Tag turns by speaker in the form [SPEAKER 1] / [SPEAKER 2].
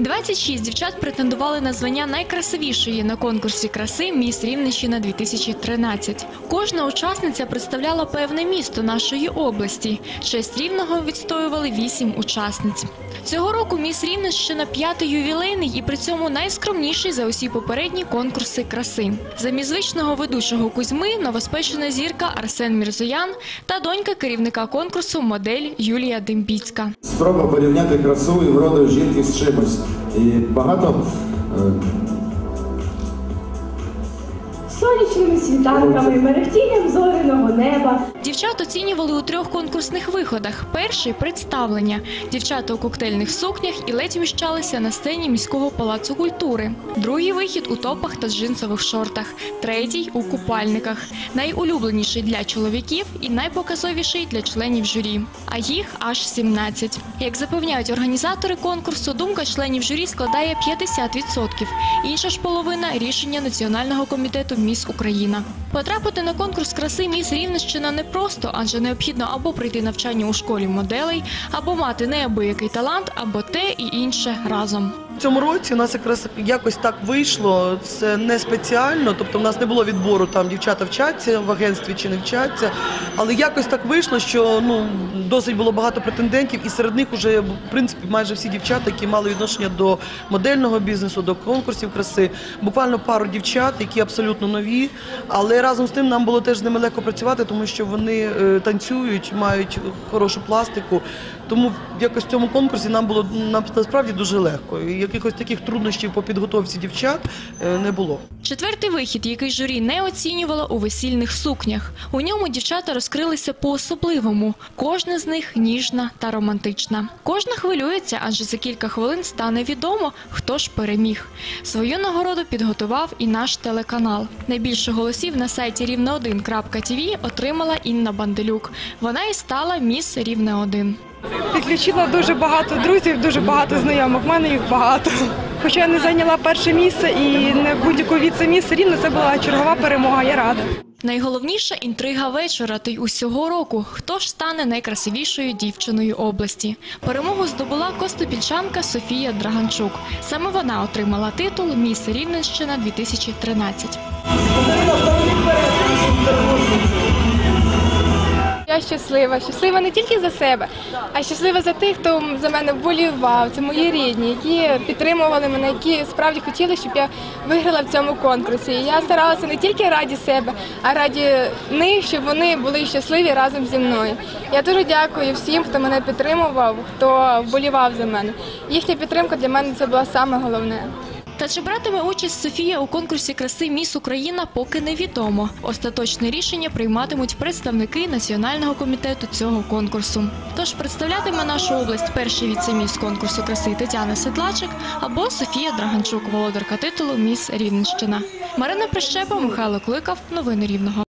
[SPEAKER 1] 26 дівчат претендували на звання найкрасивішої на конкурсі краси Міс Рівненщина 2013. Кожна учасниця представляла певне місто нашої області. Честь рівного відстоювали вісім учасниць. Цього року Міс Рівненщина п'ятий ювілейний і при цьому найскромніший за усі попередні конкурси краси. Замість звичного ведучого Кузьми новоспечена зірка Арсен Мірзоян та донька керівника конкурсу модель Юлія Дембіцька.
[SPEAKER 2] Спроба порівняти красу і вроду жінки з чимось. І багато е,
[SPEAKER 3] сонячними світанками, мерехтінням зоряного неба.
[SPEAKER 1] Дівчат оцінювали у трьох конкурсних виходах. Перший представлення. Дівчата у коктейльних сукнях і ледь вміщалися на сцені міського палацу культури. Другий вихід у топах та джинсових шортах. Третій у купальниках. Найулюбленіший для чоловіків і найпоказовіший для членів журі. А їх аж 17. Як запевняють організатори конкурсу, думка членів журі складає 50%. Інша ж половина рішення Національного комітету Міс Україна. Потрапити на конкурс краси Міс Рівненщина непросто, адже необхідно або пройти навчання у школі моделей, або мати неабиякий талант, або те і інше разом.
[SPEAKER 4] Цьому році у нас якраз якось так вийшло. Це не спеціально, тобто в нас не було відбору там дівчата вчаться в агентстві чи не вчаться. Але якось так вийшло, що ну досить було багато претендентів, і серед них вже в принципі майже всі дівчата, які мали відношення до модельного бізнесу, до конкурсів краси. Буквально пару дівчат, які абсолютно нові. Але разом з тим нам було теж з ними легко працювати, тому що вони е, танцюють, мають хорошу пластику. Тому якось в цьому конкурсі нам було насправді дуже легко. І якихось таких труднощів по підготовці дівчат е, не було.
[SPEAKER 1] Четвертий вихід, який журі не оцінювало у весільних сукнях. У ньому дівчата розкрилися по-особливому. Кожна з них ніжна та романтична. Кожна хвилюється, адже за кілька хвилин стане відомо, хто ж переміг. Свою нагороду підготував і наш телеканал. Найбільше голосів на сайті рівне1.тв отримала Інна Банделюк. Вона і стала міс Рівне 1
[SPEAKER 5] Підключила дуже багато друзів, дуже багато знайомих. В мене їх багато. Хоча я не зайняла перше місце і не будь-яку віце-місце, рівно це була чергова перемога. Я рада.
[SPEAKER 1] Найголовніша інтрига вечора та й усього року. Хто ж стане найкрасивішою дівчиною області? Перемогу здобула костопільчанка Софія Драганчук. Саме вона отримала титул Міс Рівненщина 2013.
[SPEAKER 6] Я щаслива, щаслива не тільки за себе, а щаслива за тих, хто за мене вболівав. Це мої рідні, які підтримували мене, які справді хотіли, щоб я виграла в цьому конкурсі. І я старалася не тільки раді себе, а раді них, щоб вони були щасливі разом зі мною. Я дуже дякую всім, хто мене підтримував, хто вболівав за мене. Їхня підтримка для мене це була саме головне.
[SPEAKER 1] Та чи братиме участь Софія у конкурсі краси Міс Україна, поки невідомо. Остаточне рішення прийматимуть представники національного комітету цього конкурсу. Тож представлятиме нашу область перший віце-міс конкурсу краси Тетяна Седлачик або Софія Драганчук, володарка титулу Міс Рівненщина. Марина Прищепа, Михайло Кликав. Новини Рівного.